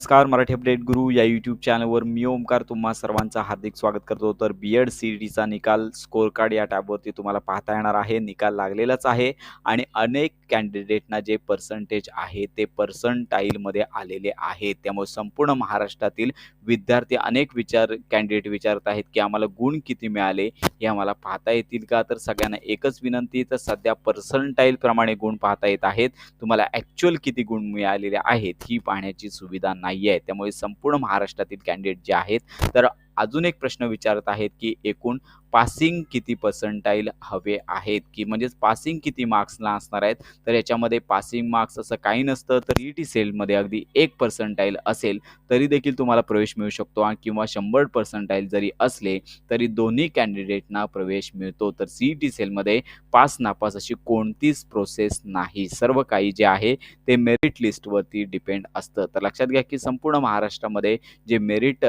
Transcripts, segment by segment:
नमस्कार मराठी अपडेट गुरु या यूट्यूब चॅनलवर मी ओमकार तुम्हा सर्वांचं हार्दिक स्वागत करतो. तर बी एड सी डीचा निकाल स्कोर कार्ड या टॅबवरती तुम्हाला पाहता येणार आहे. निकाल लागलेलाच आहे आणि अनेक कॅन्डिडेटना जे पर्सेंटेज आहे ते पर्संटाईलमध्ये आलेले आहेत. त्यामुळे संपूर्ण महाराष्ट्रातील विद्यार्थी अनेक विचार कॅन्डिडेट विचारत आहेत की आम्हाला गुण किती मिळाले हे आम्हाला पाहता येतील का? तर सगळ्यांना एकच विनंती तर सध्या पर्सनटाईलप्रमाणे गुण पाहता येत आहेत. तुम्हाला ॲक्च्युअल किती गुण मिळालेले आहेत ही पाहण्याची सुविधा नाही. आहे त्यामुळे संपूर्ण महाराष्ट्रातील कॅन्डिडेट जे आहेत तर अजून एक प्रश्न विचारत आहेत की एकूण पासिंग किती पर्सेंटाईल हवे आहेत? की म्हणजेच पासिंग किती मार्क्सला असणार आहेत? तर याच्यामध्ये पासिंग मार्क्स असं काही नसतं तर ई टी सेलमध्ये अगदी एक पर्सेंटाईल असेल तरी देखील तुम्हाला प्रवेश मिळू शकतो आणि किंवा शंभर पर्सेंटाईल जरी असले तरी दोन्ही कॅन्डिडेटना प्रवेश मिळतो. तर सी ई टी सेलमध्ये पास नापास अशी कोणतीच प्रोसेस नाही. सर्व काही जे आहे ते मेरिट लिस्टवरती डिपेंड असतं. तर लक्षात घ्या की संपूर्ण महाराष्ट्रामध्ये जे मेरिट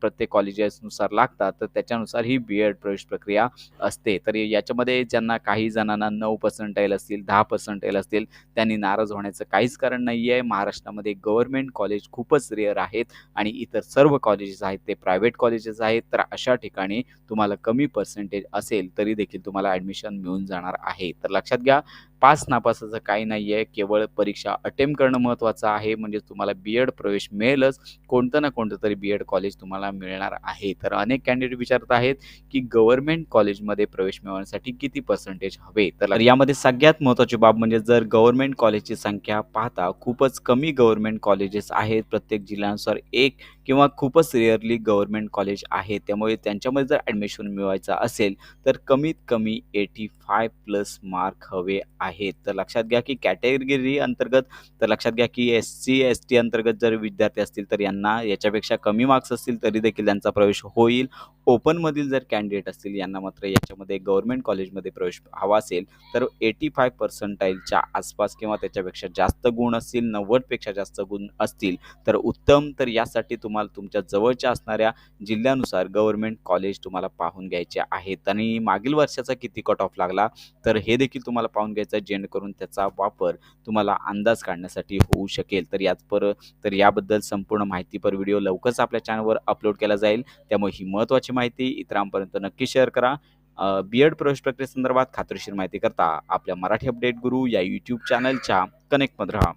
प्रत्येक कॉलेजेसनुसार लागतात तर त्याच्यानुसार ही बी एड प्रवेश प्रक्रिया असते. तर याच्यामध्ये ज्यांना काही जणांना नऊ पर्सेंटाईल असतील दहा पर्सेंटाईल असतील त्यांनी नाराज होण्याचं काहीच कारण नाही आहे महाराष्ट्रामध्ये गव्हर्मेंट कॉलेज खूपच रेअर आहेत आणि इतर सर्व कॉलेजेस आहेत ते प्रायव्हेट कॉलेजेस आहेत. तर अशा ठिकाणी तुम्हाला कमी पर्सेंटेज असेल तरी देखील तुम्हाला ॲडमिशन मिळून जाणार आहे. तर लक्षात घ्या पास नापासाचं काही नाही आहे केवळ परीक्षा अटेम्प्ट करणं महत्त्वाचं आहे. म्हणजे तुम्हाला बी एड प्रवेश मिळेलच. कोणतं ना कोणतं तरी बी एड कॉलेज तुम्हाला मिळणार आहे. तर अनेक कॅन्डिडेट विचारत आहेत की गव्हर्नमेंट कॉलेजमध्ये प्रवेश मिळवण्यासाठी किती पर्सेंटेज हवे? तर यामध्ये सगळ्यात महत्त्वाची बाब म्हणजे जर गव्हर्नमेंट कॉलेजची संख्या पाहता खूपच कमी गव्हर्नमेंट कॉलेजेस आहेत. प्रत्येक जिल्ह्यानुसार एक किंवा खूपच रेअरली गव्हर्नमेंट कॉलेज आहे. त्यामुळे त्यांच्यामध्ये जर ॲडमिशन मिळवायचं असेल तर कमीत कमी एटी फाय प्लस मार्क हवे आहे. आहेत तर लक्षात घ्या की कॅटेगरी अंतर्गत तर लक्षात घ्या की एस सी एस टी अंतर्गत जर विद्यार्थी असतील तर यांना याच्यापेक्षा कमी मार्क्स असतील तरी देखील त्यांचा प्रवेश होईल. ओपनमधील जर कॅन्डिडेट असतील यांना मात्र याच्यामध्ये गव्हर्नमेंट कॉलेजमध्ये प्रवेश हवा असेल तर एटी फाय पर्सेंटाईलच्या आसपास किंवा त्याच्यापेक्षा जास्त गुण असतील नव्वदपेक्षा जास्त गुण असतील तर उत्तम तर यासाठी तुम्हाला तुमच्या जवळच्या असणाऱ्या जिल्ह्यानुसार गव्हर्नमेंट कॉलेज तुम्हाला पाहून घ्यायचे आहेत. आणि मागील वर्षाचा किती कट ऑफ लागला तर हे देखील तुम्हाला पाहून घ्यायचं आहे जेणेकरून त्याचा वापर तुम्हाला अंदाज काढण्यासाठी होऊ शकेल. तर याच पर तर याबद्दल संपूर्ण माहितीपर व्हिडिओ लवकरच आपल्या चॅनलवर अपलोड केला जाईल. त्यामुळे ही महत्त्वाची माहिती इतरांपर्यंत नक्की शेअर करा. बी एड प्रवेश प्रक्रियेसंदर्भात खात्रीशीर माहिती करता आपल्या मराठी अपडेट गुरु या यूट्यूब चॅनलच्या कनेक्टमध्ये राहा.